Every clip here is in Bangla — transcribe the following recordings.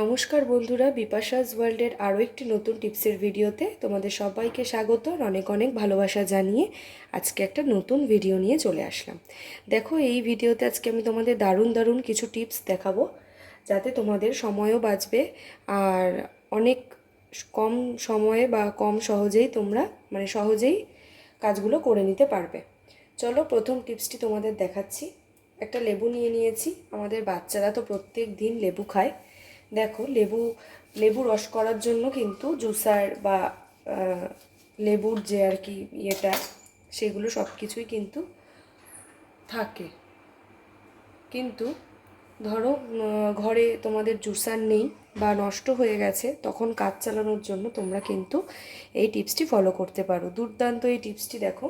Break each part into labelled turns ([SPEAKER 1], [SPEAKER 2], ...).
[SPEAKER 1] নমস্কার বন্ধুরা, বিপাশাস ওয়ার্ল্ডের আরও একটি নতুন টিপসের ভিডিওতে তোমাদের সবাইকে স্বাগত অনেক অনেক ভালোবাসা জানিয়ে আজকে একটা নতুন ভিডিও নিয়ে চলে আসলাম। দেখো, এই ভিডিওতে আজকে আমি তোমাদের দারুণ দারুণ কিছু টিপস দেখাবো যাতে তোমাদের সময়ও বাঁচবে আর অনেক কম সময়ে বা কম সহজেই তোমরা মানে সহজেই কাজগুলো করে নিতে পারবে। চলো, প্রথম টিপসটি তোমাদের দেখাচ্ছি। একটা লেবু নিয়ে নিয়েছি। আমাদের বাচ্চারা তো প্রত্যেক দিন লেবু খায়। দেখো, লেবু লেবু রস করার জন্য কিন্তু জুসার বা লেবুর যে আর কি ইয়েটা, সেগুলো সব কিছুই কিন্তু থাকে। কিন্তু ধরো ঘরে তোমাদের জুসার নেই বা নষ্ট হয়ে গেছে, তখন কাজ চালানোর জন্য তোমরা কিন্তু এই টিপসটি ফলো করতে পারো। দুর্দান্ত এই টিপসটি দেখো।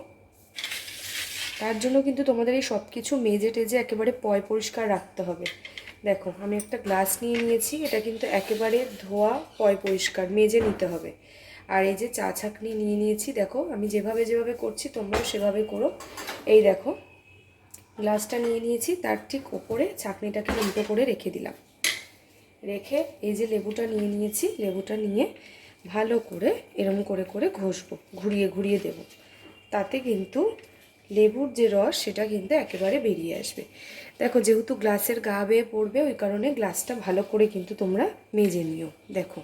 [SPEAKER 1] তার জন্য কিন্তু তোমাদের এই সব কিছু মেজে টেজে একেবারে পয় পরিষ্কার রাখতে হবে। দেখো, আমি একটা গ্লাস নিয়ে নিয়েছি, এটা কিন্তু একেবারে ধোয়া, পয় পরিষ্কার, মেজে নিতে হবে। আর এই যে চা ছাকনি নিয়ে নিয়েছি, দেখো, আমি যেভাবে যেভাবে করছি, তোমরাও সেভাবে করো। এই দেখো গ্লাসটা নিয়ে নিয়েছি, তার ঠিক ওপরে ছাকনিটাকে উল্টো করে রেখে দিলাম। রেখে এই যে লেবুটা নিয়ে নিয়েছি, লেবুটা নিয়ে ভালো করে, এরম করে করে ঘষবো, ঘুরিয়ে ঘুরিয়ে দেব। তাতে কিন্তু লেবুর যে রস, সেটা কিন্তু একেবারে বেরিয়ে আসবে। দেখো, যেহেতু গ্লাসের গা বেয়ে পড়বে, ওই কারণে গ্লাসটা ভালো করে কিন্তু তোমরা মেজে নিও। দেখো।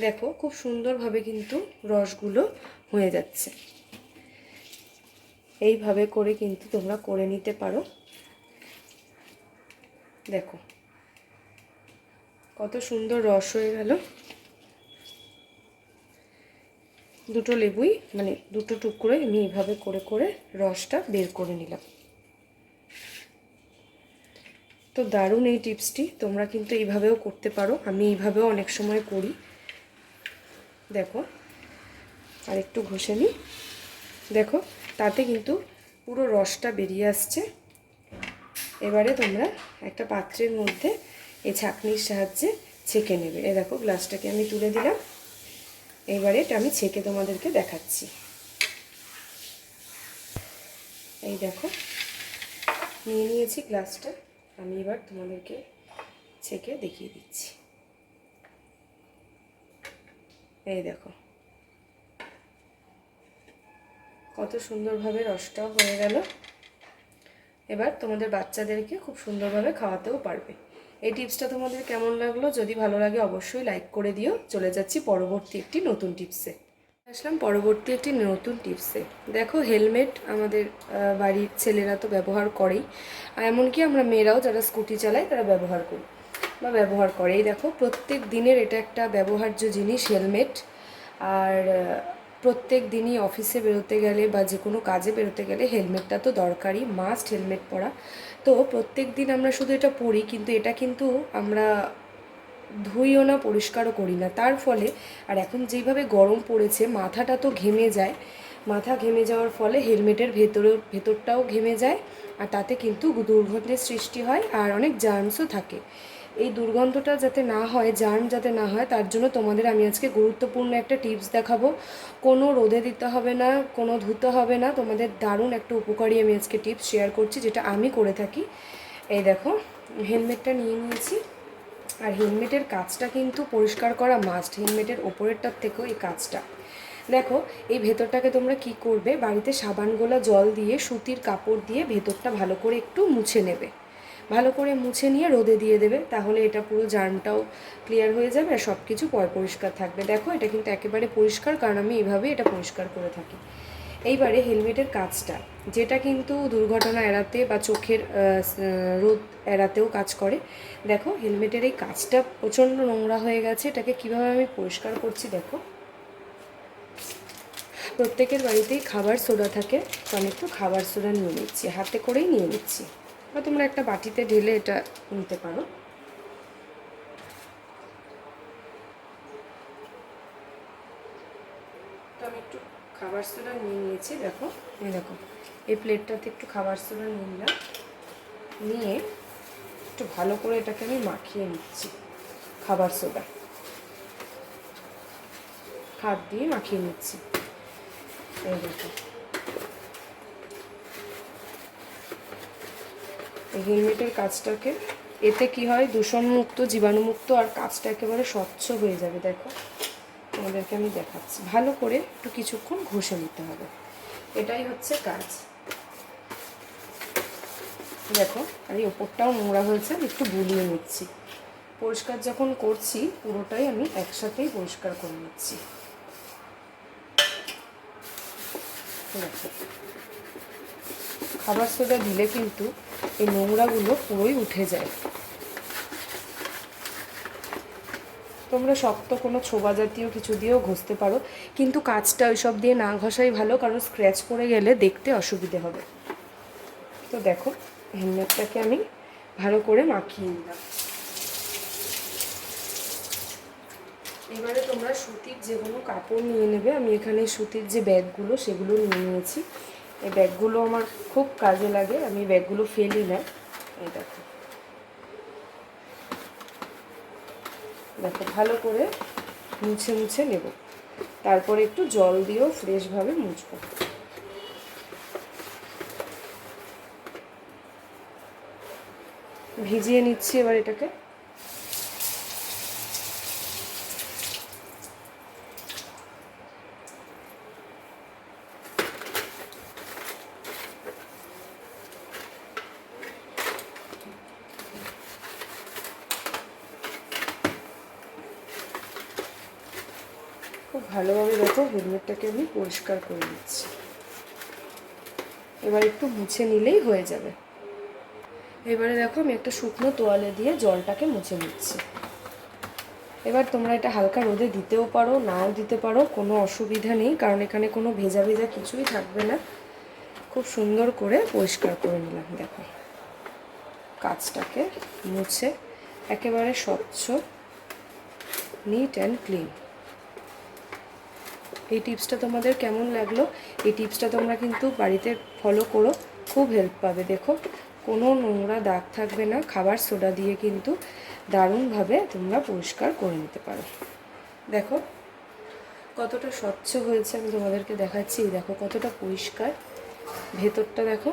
[SPEAKER 1] দেখো, খুব সুন্দরভাবে কিন্তু রসগুলো হয়ে যাচ্ছে। এইভাবে করে কিন্তু তোমরা করে নিতে পারো। দেখো, কত সুন্দর রস হয়ে গেল। দুটো লেবুই মানে দুটো টুকরোই আমি এইভাবে করে করে রসটা বের করে নিলাম। তো দারুণ এই টিপসটি, তোমরা কিন্তু এইভাবেও করতে পারো, আমি এইভাবেও অনেক সময় করি। দেখো আর একটু ঘষে নিই। দেখো, তাতে কিন্তু পুরো রসটা বেরিয়ে আসছে। এবারে তোমরা একটা পাত্রের মধ্যে এই ছাঁকনির সাহায্যে ছেঁকে নেবে। এ দেখো, গ্লাসটাকে আমি তুলে দিলাম। এবারে এটা আমি ছেঁকে তোমাদেরকে দেখাচ্ছি। এই দেখো, নিয়ে নিয়েছি গ্লাসটা। আমি এবার তোমাদেরকে ছেঁকে দেখিয়ে দিচ্ছি। এই দেখো, কত সুন্দরভাবে রসটাও হয়ে গেল। এবার তোমাদের বাচ্চাদেরকে খুব সুন্দরভাবে খাওয়াতেও পারবে। এই টিপসটা তোমাদের কেমন লাগল? যদি ভালো লাগে অবশ্যই লাইক করে দিও। চলে যাচ্ছি পরবর্তী একটি নতুন টিপসে। আসলাম পরবর্তী একটি নতুন টিপসে। দেখো হেলমেট আমাদের বাড়ির ছেলেরা তো ব্যবহার করেই। এমনকি আমরা মেয়েরাও যারা স্কুটি চালায়, তারা ব্যবহার করি বা ব্যবহার করে। এই দেখো, প্রত্যেক দিনের এটা একটা ব্যবহার্য জিনিস হেলমেট আর প্রত্যেক দিনই অফিসে বেরোতে গেলে বা যে কোনো কাজে বেরোতে গেলে হেলমেটটা তো দরকারই। মাস্ট হেলমেট পরা। তো প্রত্যেক দিন আমরা শুধু এটা পরি কিন্তু এটা কিন্তু আমরা ধুইও না, পরিষ্কারও করি না। তার ফলে, আর এখন যেভাবে গরম পড়েছে, মাথাটা তো ঘেমে যায়। মাথা ঘেমে যাওয়ার ফলে হেলমেটের ভেতরেও ভেতরটাও ঘেমে যায়, আর তাতে কিন্তু দুর্গন্ধের সৃষ্টি হয়, আর অনেক জার্মসও থাকে। এই দুর্গন্ধটা যাতে না হয় জার্ম যাতে না হয়, তার জন্য তোমাদের আমি আজকে গুরুত্বপূর্ণ একটা টিপস দেখাবো। কোনো রোদে দিতে হবে না, কোনো ধুতে হবে না। তোমাদের দারুণ একটা উপকারী আমি আজকে টিপস শেয়ার করছি, যেটা আমি করে থাকি। এই দেখো হেলমেটটা নিয়ে নিয়েছি। আর হেলমেটের কাজটা কিন্তু পরিষ্কার করা মাস্ট হেলমেটের ওপরেরটার থেকেও এই কাজটা দেখো, এই ভেতরটাকে তোমরা কি করবে? বাড়িতে সাবান গোলা জল দিয়ে, সুতির কাপড় দিয়ে ভেতরটা ভালো করে একটু মুছে নেবে। ভালো করে মুছে নিয়ে রোদে দিয়ে দেবে, তাহলে এটা পুরো জার্মটাও ক্লিয়ার হয়ে যাবে আর সব কিছু পরিষ্কার থাকবে। দেখো, এটা কিন্তু একেবারে পরিষ্কার, কারণ আমি এইভাবে এটা পরিষ্কার করে থাকি। এইবারে হেলমেটের কাজটা, যেটা কিন্তু দুর্ঘটনা এড়াতে বা চোখের রোদ এড়াতেও কাজ করে। দেখো, হেলমেটের এই কাজটা প্রচণ্ড নোংরা হয়ে গেছে, এটাকে কীভাবে আমি পরিষ্কার করছি দেখো। প্রত্যেকের বাড়িতেই খাবার সোডা থাকে, তো আমি একটু খাবার সোডা নিয়ে নিচ্ছি, হাতে করেই নিয়ে নিচ্ছি। বা তোমরা একটা বাটিতে ঢেলে এটা নিতে পারো। তো আমি একটু খাবার সোডা নিয়ে নিয়েছি, দেখো, এই দেখো, এই প্লেটটাতে একটু খাবার সোডা নিয়ে নিলাম। নিয়ে একটু ভালো করে এটাকে আমি মাখিয়ে নিচ্ছি, খাবার সোডা। হাত দিয়ে মাখিয়ে নিচ্ছি। এই দেখো। এই হেলমেটের কাজটাকে, এতে কি হয়? দূষণমুক্ত, জীবাণুমুক্ত আর কাজটা একেবারে স্বচ্ছ হয়ে যাবে, দেখো। তোমাদেরকে আমি দেখাচ্ছি। ভালো করে একটু কিছুক্ষণ ঘষে নিতে হবে। এটাই হচ্ছে কাজ। দেখো, আর এই ওপরটাও নোংরা হয়েছে, আমি একটু বুলিয়ে নিচ্ছি। পরিষ্কার যখন করছি, পুরোটাই আমি একসাথেই পরিষ্কার করে নিচ্ছি। দেখো। খাবার সোডা দিলে কিন্তু এই নোংরাগুলো পুরোই উঠে যায়। তোমরা শক্ত কোনো ছোবা জাতীয় কিছু দিয়েও ঘষতে পারো, কিন্তু কাজটা ওইসব দিয়ে না ঘষাই ভালো, কারণ স্ক্র্যাচ পড়ে গেলে দেখতে অসুবিধে হবে। তো দেখো, হেলমেটটাকে আমি ভালো করে মাখিয়ে নিলাম। এবারে তোমরা সুতির যে কোনো কাপড় নিয়ে নেবে। আমি এখানে সুতির যে ব্যাগগুলো সেগুলো নিয়ে নিয়েছি। এই ব্যাগগুলো আমার খুব কাজে লাগে, আমি ব্যাগগুলো ফেলি না। এই দেখো। দেখো, ভালো করে মুছে মুছে নেব। তারপরে একটু জল দিয়েও ফ্রেশভাবে মুছবো। ভিজিয়ে নিচ্ছি এবার এটাকে। ভালোভাবে দেখো হেলমেটটাকে আমি পরিষ্কার করে নিচ্ছি। এবার একটু মুছে নিলেই হয়ে যাবে। এবারে দেখো আমি একটা শুকনো তোয়ালে দিয়ে জলটাকে মুছে নিচ্ছি। এবার তোমরা এটা হালকা রোদে দিতেও পারো, নাও দিতে পারো, কোনো অসুবিধা নেই, কারণ এখানে কোনো ভেজা ভেজা কিছুই থাকবে না। খুব সুন্দর করে পরিষ্কার করে নিলাম, দেখো। কাজটাকে মুছে একেবারে স্বচ্ছ নিট অ্যান্ড ক্লিন এই টিপসটা তোমাদের কেমন লাগল? এই টিপসটা তোমরা কিন্তু বাড়িতে ফলো করো, খুব হেল্প পাবে। দেখো, কোনো নোংরা দাগ থাকবে না, খাবার সোডা দিয়ে কিন্তু দারুণভাবে তোমরা পরিষ্কার করে নিতে পারো। দেখো, কতটা স্বচ্ছ হয়েছে, আমি তোমাদেরকে দেখাচ্ছি। দেখো, কতটা পরিষ্কার। ভেতরটা দেখো,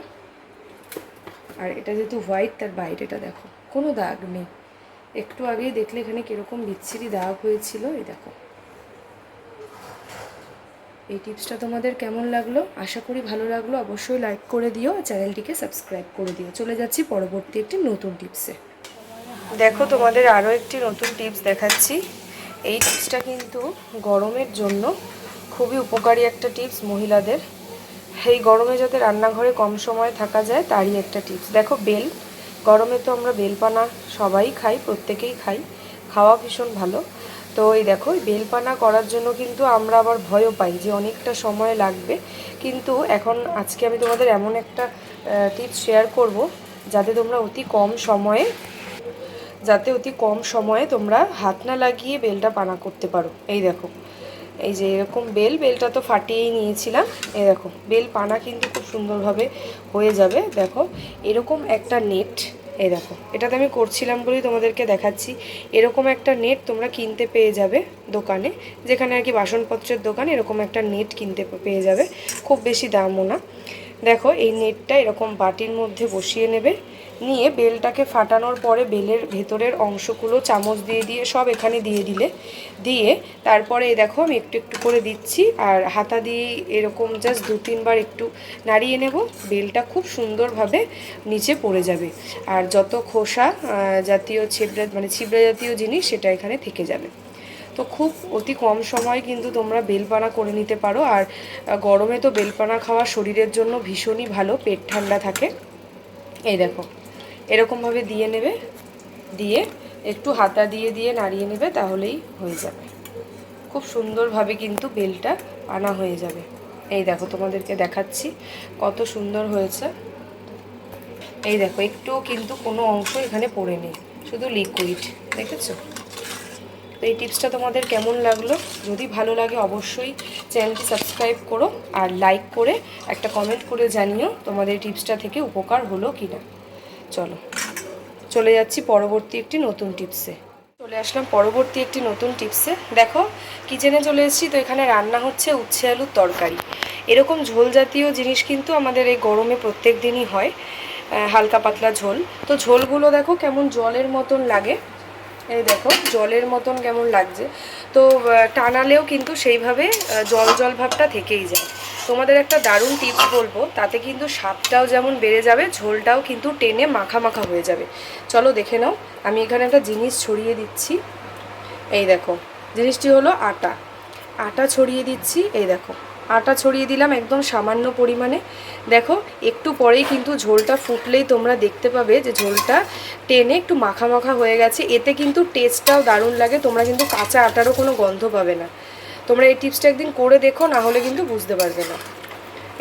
[SPEAKER 1] আর এটা যেহেতু হোয়াইট তার বাইরেটা দেখো, কোনো দাগ নেই। একটু আগেই দেখলে এখানে কীরকম বিচ্ছিরি দাগ হয়েছিল, এই দেখো। এই টিপসটা তোমাদের কেমন লাগল? আশা করি ভালো লাগল। অবশ্যই লাইক করে দিও চ্যানেলটিকে সাবস্ক্রাইব করে দিও। চলে যাচ্ছি পরবর্তী একটি নতুন টিপসে দেখো তোমাদের আরও একটি নতুন টিপস দেখাচ্ছি। এই টিপসটা কিন্তু গরমের জন্য খুবই উপকারী একটা টিপস মহিলাদের। এই গরমে যাতে রান্নাঘরে কম সময় থাকা যায়, তারই একটা টিপস দেখো বেল, গরমে তো আমরা বেলপানা সবাই খাই, প্রত্যেকেই খাই। খাওয়া ভীষণ ভালো। তো এই দেখো বেলপানা করার জন্য কিন্তু আমরা আবার ভয়ও পাই যে অনেকটা সময় লাগবে। কিন্তু এখন আজকে আমি তোমাদের এমন একটা টিপস শেয়ার করব যাতে তোমরা অতি কম সময়ে, যাতে অতি কম সময়ে তোমরা হাত না লাগিয়ে বেলটা পানা করতে পারো। এই দেখো, এই যে এরকম বেল, বেলটা তো ফাটিয়েই নিয়েছিলাম। এই দেখো, বেল পানা কিন্তু খুব সুন্দরভাবে হয়ে যাবে। দেখো, এরকম একটা নেট এই দেখো, এটাতে আমি করছিলাম বলেই তোমাদেরকে দেখাচ্ছি। এরকম একটা নেট তোমরা কিনতে পেয়ে যাবে দোকানে, যেখানে আর কি বাসনপত্রের দোকান, এরকম একটা নেট কিনতে পেয়ে যাবে। খুব বেশি দামও না। দেখো, এই নেটটা এরকম বাটির মধ্যে বসিয়ে নেবে। নিয়ে বেলটাকে ফাটানোর পরে বেলের ভেতরের অংশগুলো চামচ দিয়ে দিয়ে সব এখানে দিয়ে দিলে। দিয়ে তারপরে দেখো, আমি একটু একটু করে দিচ্ছি আর হাতা দিয়ে এরকম জাস্ট দু তিনবার একটু নাড়িয়ে নেব। বেলটা খুব সুন্দরভাবে নিচে পড়ে যাবে। আর যত খোসা জাতীয় ছিবড়া মানে ছিবড়া জাতীয় জিনিস, সেটা এখানে থেকে যাবে। তো খুব অতি কম সময় কিন্তু তোমরা বেলপানা করে নিতে পারো। আর গরমে তো বেলপানা খাওয়া শরীরের জন্য ভীষণই ভালো, পেট ঠান্ডা থাকে। এই দেখো, এরকমভাবে দিয়ে নেবে, দিয়ে একটু হাতা দিয়ে দিয়ে নাড়িয়ে নেবে, তাহলেই হয়ে যাবে। খুব সুন্দরভাবে কিন্তু বেলটা আনা হয়ে যাবে। এই দেখো, তোমাদেরকে দেখাচ্ছি কত সুন্দর হয়েছে। এই দেখো, একটুও কিন্তু কোনো অংশ এখানে পড়ে নেই, শুধু লিকুইড দেখেছ? তো এই টিপসটা তোমাদের কেমন লাগল? যদি ভালো লাগে অবশ্যই চ্যানেলটি সাবস্ক্রাইব করো আর লাইক করে একটা কমেন্ট করে জানিও তোমাদের টিপসটা থেকে উপকার হলো কি না চলো, চলে যাচ্ছি পরবর্তী একটি নতুন টিপসে চলে আসলাম পরবর্তী একটি নতুন টিপসে দেখো কিচেনে চলে এসেছি তো এখানে রান্না হচ্ছে উচ্ছে আলুর তরকারি। এরকম ঝোল জাতীয় জিনিস কিন্তু আমাদের এই গরমে প্রত্যেক দিনই হয় হালকা পাতলা ঝোল। তো ঝোলগুলো দেখো কেমন জলের মতন লাগে। এই দেখো, জলের মতন কেমন লাগছে। তো টানালেও কিন্তু সেইভাবে জল জল ভাবটা থেকেই যায়। তোমাদের একটা দারুণ টিপস বলব, তাতে কিন্তু স্বাদটাও যেমন বেড়ে যাবে, ঝোলটাও কিন্তু টেনে মাখা মাখা হয়ে যাবে। চলো দেখে নাও, আমি এখানে একটা জিনিস ছড়িয়ে দিচ্ছি। এই দেখো, জিনিসটি হলো আটা। আটা ছড়িয়ে দিচ্ছি, এই দেখো। আটা ছড়িয়ে দিলাম একদম সামান্য পরিমাণে। দেখো, একটু পরেই কিন্তু ঝোলটা ফুটলেই তোমরা দেখতে পাবে যে ঝোলটা টেনে একটু মাখা মাখা হয়ে গেছে। এতে কিন্তু টেস্টটাও দারুণ লাগে, তোমরা কিন্তু কাঁচা আটারও কোনো গন্ধ পাবে না। তোমরা এই টিপসটা একদিন করে দেখো, না হলে কিন্তু বুঝতে পারবে না।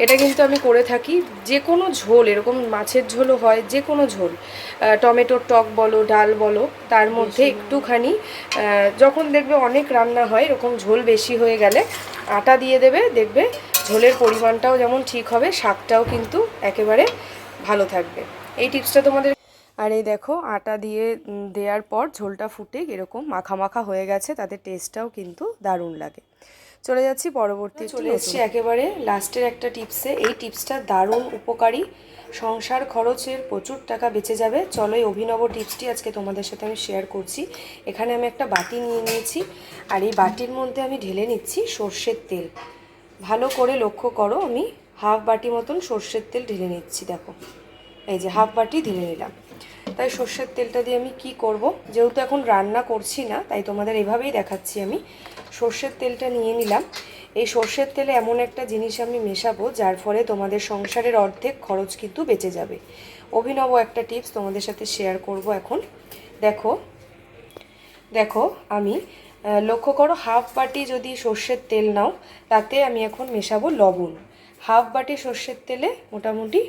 [SPEAKER 1] এটা কিন্তু আমি করে থাকি। যে কোনো ঝোল এরকম মাছের ঝোলও হয় যে কোনো ঝোল। টমেটোর টক বলো ডাল বলো তার মধ্যে একটুখানি যখন দেখবে অনেক রান্না হয় এরকম ঝোল বেশি হয়ে গেলে আটা দিয়ে দেবে দেখবে ঝোলের পরিমাণটাও যেমন ঠিক হবে শাকটাও কিন্তু একেবারে ভালো থাকবে। এই টিপসটা তোমাদের আর এই দেখো আটা দিয়ে দেওয়ার পর ঝোলটা ফুটে এরকম মাখা মাখা হয়ে গেছে তাতে টেস্টটাও কিন্তু দারুণ লাগে। চলে যাচ্ছি পরবর্তী চলে এসেছি একেবারে লাস্টের একটা টিপসে। এই টিপসটা দারুণ উপকারী। সংসার খরচের প্রচুর টাকা বেঁচে যাবে। চলো এই অভিনব টিপসটি আজকে তোমাদের সাথে আমি শেয়ার করছি। এখানে আমি একটা বাটি নিয়ে নিয়েছি। আর এই বাটির মধ্যে আমি ঢেলে নিচ্ছি সর্ষের তেল। ভালো করে লক্ষ্য করো আমি হাফ বাটি মতন সর্ষের তেল ঢেলে নিচ্ছি দেখো। এই যে হাফ বাটি ঢেলে নিলাম। তাই সর্ষের তেলটা দিয়ে আমি কি করব? যেহেতু এখন রান্না করছি না তাই তোমাদের এভাবেই দেখাচ্ছি আমি। সর্ষের তেলটা নিয়ে নিলাম। এই সর্ষের তেলে এমন একটা জিনিস আমি মেশাবো, যার ফলে তোমাদের সংসারের অর্ধেক খরচ কিন্তু বেঁচে যাবে। অভিনব একটা টিপস তোমাদের সাথে শেয়ার করব এখন। দেখো দেখো, আমি লক্ষ্য করো, হাফ বাটি যদি সর্ষের তেল নাও, তাতে আমি এখন মেশাবো লবণ। হাফ বাটি সর্ষের তেলে মোটামুটি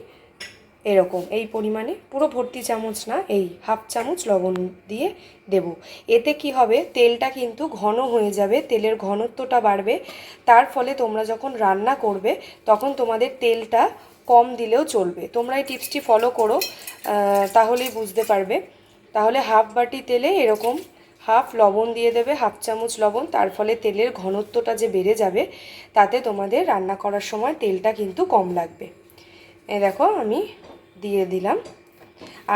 [SPEAKER 1] এরকম। এই পরিমাণে পুরো ভর্তি চামচ না, এই হাফ চামচ লবণ দিয়ে দেব। এতে কি হবে, তেলটা কিন্তু ঘন হয়ে যাবে, তেলের ঘনত্বটা বাড়বে। তার ফলে তোমরা যখন রান্না করবে, তখন তোমাদের তেলটা কম দিলেও চলবে। তোমরা এই টিপসটি ফলো করো তাহলেই বুঝতে পারবে। তাহলে হাফ বাটি তেলে এরকম হাফ লবণ দিয়ে দেবে, হাফ চামচ লবণ। তার ফলে তেলের ঘনত্বটা যে বেড়ে যাবে, তাতে তোমাদের রান্না করার সময় তেলটা কিন্তু কম লাগবে। এ দেখো আমি দিয়ে দিলাম।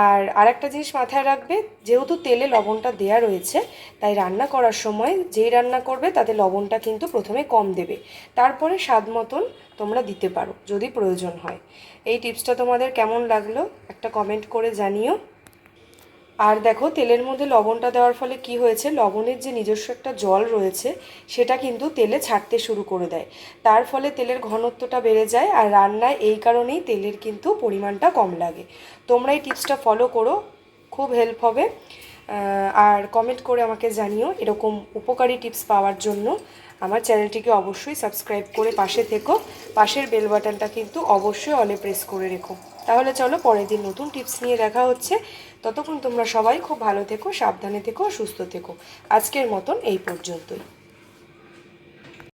[SPEAKER 1] আর আরেকটা জিনিস মাথায় রাখবে, যেহেতু তেলে লবণটা দেয়া রয়েছে, তাই রান্না করার সময় যেই রান্না করবে তাতে লবণটা কিন্তু প্রথমে কম দেবে। তারপরে স্বাদ মতন তোমরা দিতে পারো, যদি প্রয়োজন হয়। এই টিপসটা তোমাদের কেমন লাগল, একটা কমেন্ট করে জানিও। আর দেখো, তেলের মধ্যে লবণটা দেওয়ার ফলে কি হয়েছে? লবণের যে নিজস্ব একটা জল রয়েছে, সেটা কিন্তু তেলে ছাড়তে শুরু করে দেয়। তার ফলে তেলের ঘনত্বটা বেড়ে যায় আর রান্নায় এই কারণেই তেলের কিন্তু পরিমাণটা কম লাগে। তোমরা এই টিপসটা ফলো করো, খুব হেল্প হবে। আর কমেন্ট করে আমাকে জানিও এরকম উপকারী টিপস পাওয়ার জন্য। আমার চ্যানেলটিকে অবশ্যই সাবস্ক্রাইব করে পাশে থেকো। পাশের বেল বাটনটা কিন্তু অবশ্যই অলে প্রেস করে রেখো। তাহলে চলো পরের দিন নতুন টিপস নিয়ে দেখা হচ্ছে। ততক্ষণ তোমরা সবাই খুব ভালো থেকো সাবধানে থেকো সুস্থ থেকো। আজকের মতন এই পর্যন্তই।